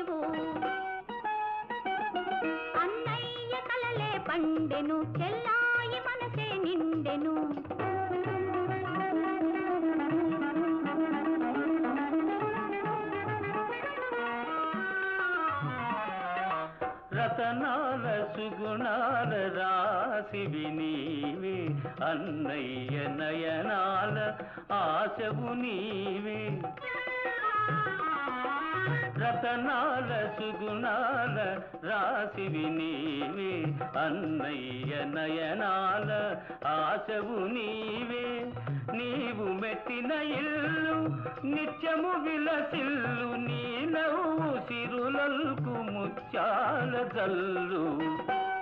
నీవు అన్నయ్య కలలే పండెను చెల్లాయి మనసే నిండెను. రతనాల సుగుణాల అన్నయ్య నయనాల ఆశవు రతనాల సుగుణాల రాశివి నీవే అన్నయ్య నయనాల ఆశవు నీవే. నీవు మెట్టిన ఇల్లు నిత్యము విలసిల్లు నీ నవ్వు సిరులకు ముత్యాల జల్లు.